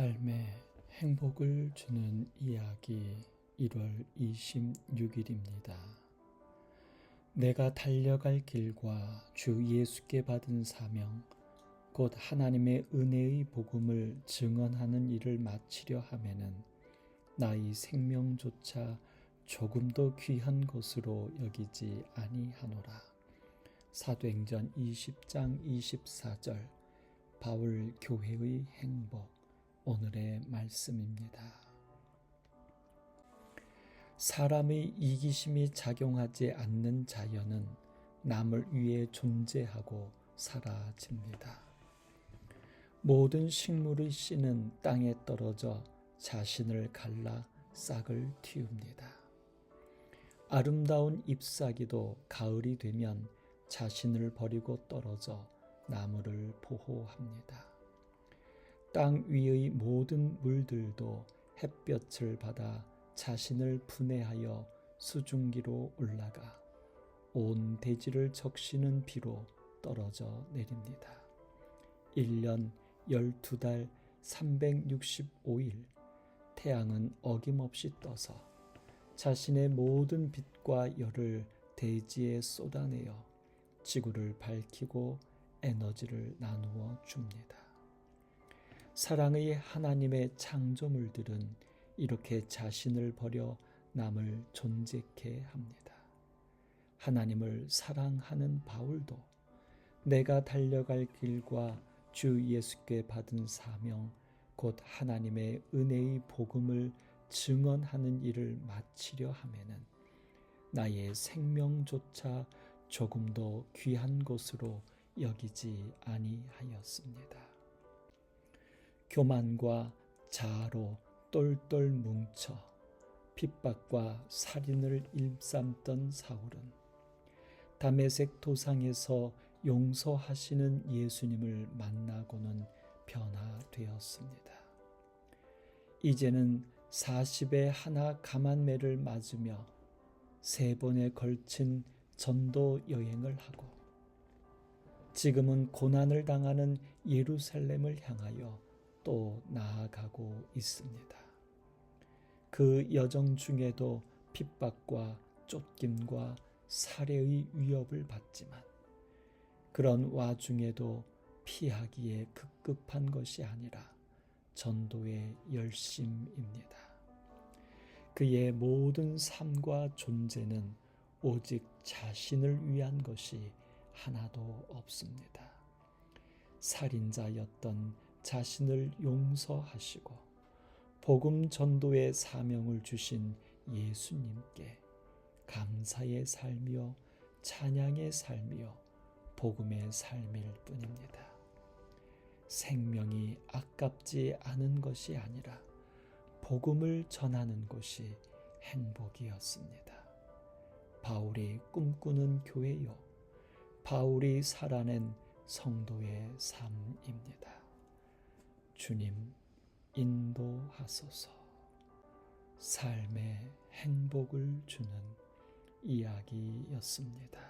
삶에 행복을 주는 이야기 1월 26일입니다. 내가 달려갈 길과 주 예수께 받은 사명, 곧 하나님의 은혜의 복음을 증언하는 일을 마치려 하면은 나의 생명조차 조금도 귀한 것으로 여기지 아니하노라. 사도행전 20장 24절 바울 교회의 행복 오늘의 말씀입니다. 사람의 이기심이 작용하지 않는 자연은 남을 위해 존재하고 사라집니다. 모든 식물의 씨는 땅에 떨어져 자신을 갈라 싹을 틔웁니다. 아름다운 잎사귀도 가을이 되면 자신을 버리고 떨어져 나무를 보호합니다. 땅 위의 모든 물들도 햇볕을 받아 자신을 분해하여 수증기로 올라가 온 대지를 적시는 비로 떨어져 내립니다. 1년 12달 365일 태양은 어김없이 떠서 자신의 모든 빛과 열을 대지에 쏟아내어 지구를 밝히고 에너지를 나누어 줍니다. 사랑의 하나님의 창조물들은 이렇게 자신을 버려 남을 존재케 합니다. 하나님을 사랑하는 바울도 내가 달려갈 길과 주 예수께 받은 사명, 곧 하나님의 은혜의 복음을 증언하는 일을 마치려 하면은 나의 생명조차 조금도 귀한 것으로 여기지 아니하였습니다. 교만과 자아로 똘똘 뭉쳐 핍박과 살인을 일삼던 사울은 담에색 도상에서 용서하시는 예수님을 만나고는 변화되었습니다. 이제는 40에 하나 가만매를 맞으며 세 번에 걸친 전도 여행을 하고 지금은 고난을 당하는 예루살렘을 향하여 또 나아가고 있습니다. 그 여정 중에도 핍박과 쫓김과 살해의 위협을 받지만 그런 와중에도 피하기에 급급한 것이 아니라 전도의 열심입니다. 그의 모든 삶과 존재는 오직 자신을 위한 것이 하나도 없습니다. 살인자였던 자신을 용서하시고 복음 전도의 사명을 주신 예수님께 감사의 삶이요 찬양의 삶이요 복음의 삶일 뿐입니다. 생명이 아깝지 않은 것이 아니라 복음을 전하는 것이 행복이었습니다. 바울이 꿈꾸는 교회요. 바울이 살아낸 성도의 삶입니다. 주님 인도하소서 삶의 행복을 주는 이야기였습니다.